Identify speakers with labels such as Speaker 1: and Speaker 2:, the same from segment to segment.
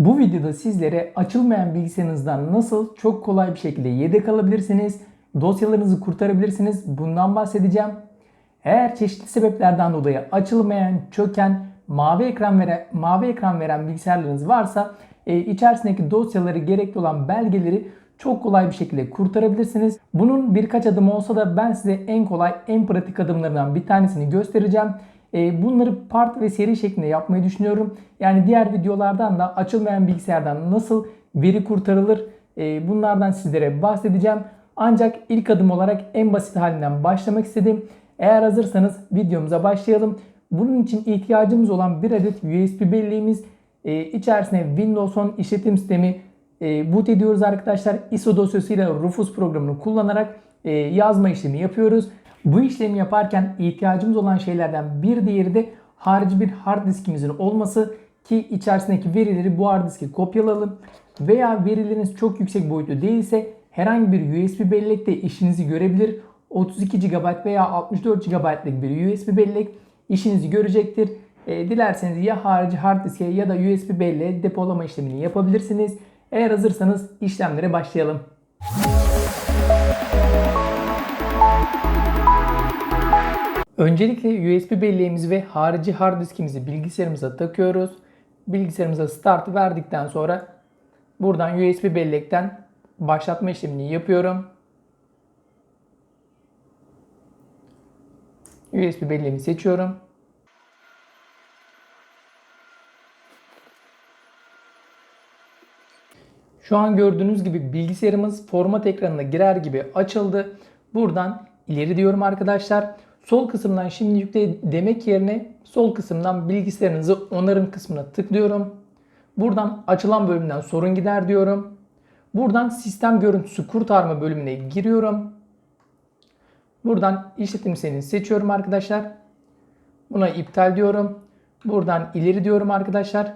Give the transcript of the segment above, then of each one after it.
Speaker 1: Bu videoda sizlere açılmayan bilgisayarınızdan nasıl çok kolay bir şekilde yedek alabilirsiniz, dosyalarınızı kurtarabilirsiniz bundan bahsedeceğim. Eğer çeşitli sebeplerden dolayı açılmayan, çöken, mavi ekran veren, mavi ekran veren bilgisayarlarınız varsa e, içerisindeki dosyaları gerekli olan belgeleri çok kolay bir şekilde kurtarabilirsiniz. Bunun birkaç adım olsa da ben size en kolay, en pratik adımlarından bir tanesini göstereceğim. E, bunları part ve seri şeklinde yapmayı düşünüyorum. Yani diğer videolardan da açılmayan bilgisayardan nasıl veri kurtarılır e, bunlardan sizlere bahsedeceğim. Ancak ilk adım olarak en basit halinden başlamak istedim. Eğer hazırsanız videomuza başlayalım. Bunun için ihtiyacımız olan bir adet USB belleğimiz, e, içerisine Windows 10 işletim sistemi boot ediyoruz arkadaşlar. ISO dosyasıyla Rufus programını kullanarak yazma işlemi yapıyoruz. Bu işlemi yaparken ihtiyacımız olan şeylerden bir diğeri de harici bir hard diskimizin olması ki içerisindeki verileri bu hard diske kopyalayalım veya verileriniz çok yüksek boyutlu değilse herhangi bir USB bellekte işinizi görebilir. 32 GB veya 64 GB'lık bir USB bellek işinizi görecektir. E, dilerseniz ya harici hard diske ya da USB belleğe depolama işlemini yapabilirsiniz. Eğer hazırsanız işlemlere başlayalım. Öncelikle USB belleğimizi ve harici hard diskimizi bilgisayarımıza takıyoruz. Bilgisayarımıza start verdikten sonra buradan USB bellekten başlatma işlemini yapıyorum. USB belleğimi seçiyorum. Şu an gördüğünüz gibi bilgisayarımız format ekranına girer gibi açıldı. Buradan ileri diyorum arkadaşlar. Sol kısımdan şimdi yükle demek yerine sol kısımdan bilgisayarınızı onarım kısmına tıklıyorum. Buradan açılan bölümden sorun gider diyorum. Buradan sistem görüntüsü kurtarma bölümüne giriyorum. Buradan işletim sistemini seçiyorum arkadaşlar. Buna iptal diyorum. Buradan ileri diyorum arkadaşlar.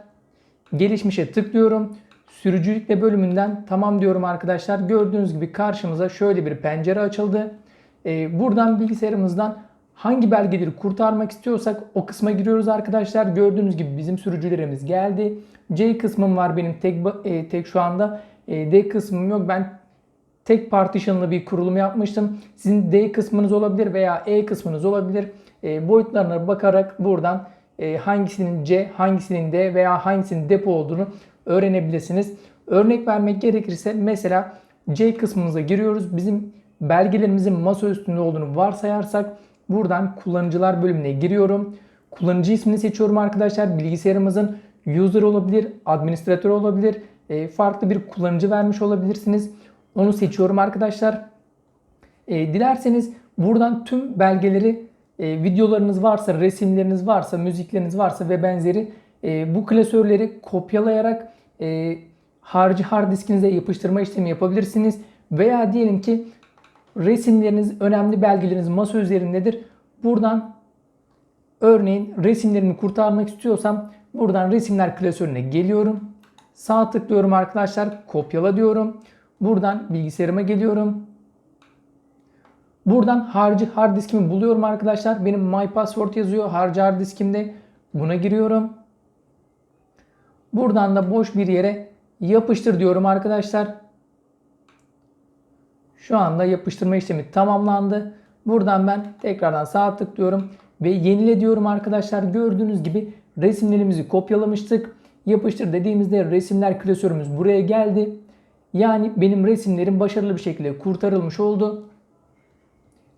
Speaker 1: Gelişmişe tıklıyorum. Sürücü yükle bölümünden tamam diyorum arkadaşlar. Gördüğünüz gibi karşımıza şöyle bir pencere açıldı. Ee, buradan bilgisayarımızdan hangi belgeleri kurtarmak istiyorsak o kısma giriyoruz arkadaşlar. Gördüğünüz gibi bizim sürücülerimiz geldi. C kısmım var benim tek e, tek şu anda. E, D kısmım yok. Ben tek partition'lı bir kurulum yapmıştım. Sizin D kısmınız olabilir veya E kısmınız olabilir. E, boyutlarına bakarak buradan e, hangisinin C, hangisinin D veya hangisinin depo olduğunu öğrenebilirsiniz. Örnek vermek gerekirse mesela C kısmımıza giriyoruz. Bizim belgelerimizin masa üstünde olduğunu varsayarsak buradan kullanıcılar bölümüne giriyorum. Kullanıcı ismini seçiyorum arkadaşlar. Bilgisayarımızın user olabilir, administratör olabilir, e, farklı bir kullanıcı vermiş olabilirsiniz. Onu seçiyorum arkadaşlar. E, dilerseniz buradan tüm belgeleri e, videolarınız varsa, resimleriniz varsa, müzikleriniz varsa ve benzeri bu klasörleri kopyalayarak harici hard diskinize yapıştırma işlemi yapabilirsiniz. Veya diyelim ki resimleriniz, önemli belgeleriniz masa üzerindedir. Buradan örneğin resimlerimi kurtarmak istiyorsam buradan resimler klasörüne geliyorum. Sağ tıklıyorum arkadaşlar. Kopyala diyorum. Buradan bilgisayarıma geliyorum. Buradan harici hard diskimi buluyorum arkadaşlar. Benim my password yazıyor harici hard diskimde. Buna giriyorum. Buradan da boş bir yere yapıştır diyorum arkadaşlar. Şu anda yapıştırma işlemi tamamlandı. Buradan ben tekrardan sağ tıklıyorum ve yenile diyorum arkadaşlar. Gördüğünüz gibi resimlerimizi kopyalamıştık. Yapıştır dediğimizde resimler klasörümüz buraya geldi. Yani benim resimlerim başarılı bir şekilde kurtarılmış oldu.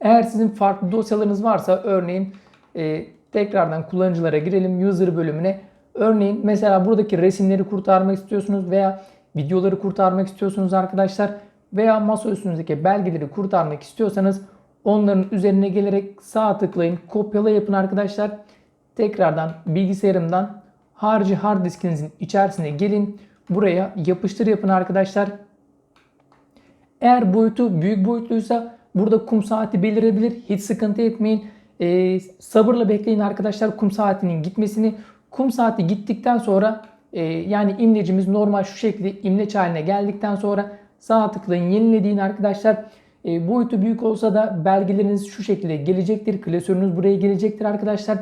Speaker 1: Eğer sizin farklı dosyalarınız varsa örneğin e, tekrardan kullanıcılara girelim user bölümüne. Örneğin mesela buradaki resimleri kurtarmak istiyorsunuz veya videoları kurtarmak istiyorsunuz arkadaşlar veya masa üstünüzdeki belgeleri kurtarmak istiyorsanız onların üzerine gelerek sağ tıklayın, kopyala yapın arkadaşlar. Tekrardan bilgisayarımdan harici hard diskinizin içerisine gelin. Buraya yapıştır yapın arkadaşlar. Eğer boyutu büyük boyutluysa burada kum saati belirebilir. Hiç sıkıntı etmeyin. Ee, sabırla bekleyin arkadaşlar kum saatinin gitmesini. Kum saati gittikten sonra e, yani imlecimiz normal şu şekilde imleç haline geldikten sonra sağ tıklayın yenilediğin arkadaşlar. E, boyutu büyük olsa da belgeleriniz şu şekilde gelecektir. Klasörünüz buraya gelecektir arkadaşlar.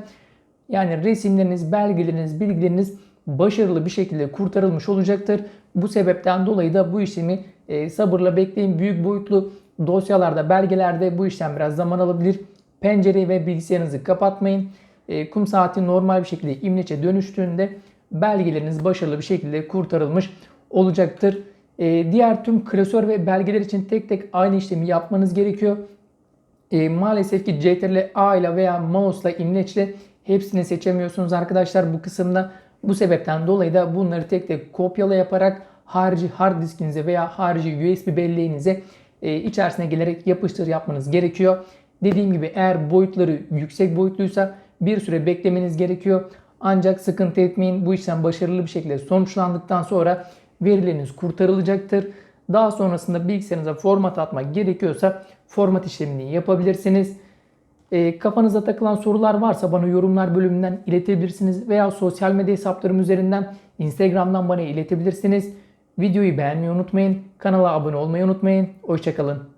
Speaker 1: Yani resimleriniz, belgeleriniz, bilgileriniz başarılı bir şekilde kurtarılmış olacaktır. Bu sebepten dolayı da bu işlemi e, sabırla bekleyin. Büyük boyutlu dosyalarda, belgelerde bu işlem biraz zaman alabilir. Pencereyi ve bilgisayarınızı kapatmayın. E, kum saati normal bir şekilde imleçe dönüştüğünde belgeleriniz başarılı bir şekilde kurtarılmış olacaktır. E, diğer tüm klasör ve belgeler için tek tek aynı işlemi yapmanız gerekiyor. E, maalesef ki CTRL A ile veya mouse ile imleçle hepsini seçemiyorsunuz arkadaşlar bu kısımda. Bu sebepten dolayı da bunları tek tek kopyala yaparak harici hard diskinize veya harici USB belleğinize e, içerisine gelerek yapıştır yapmanız gerekiyor. Dediğim gibi eğer boyutları yüksek boyutluysa bir süre beklemeniz gerekiyor. Ancak sıkıntı etmeyin. Bu işlem başarılı bir şekilde sonuçlandıktan sonra verileriniz kurtarılacaktır. Daha sonrasında bilgisayarınıza format atmak gerekiyorsa format işlemini yapabilirsiniz. E, kafanıza takılan sorular varsa bana yorumlar bölümünden iletebilirsiniz veya sosyal medya hesaplarım üzerinden Instagram'dan bana iletebilirsiniz. Videoyu beğenmeyi unutmayın. Kanala abone olmayı unutmayın. Hoşçakalın.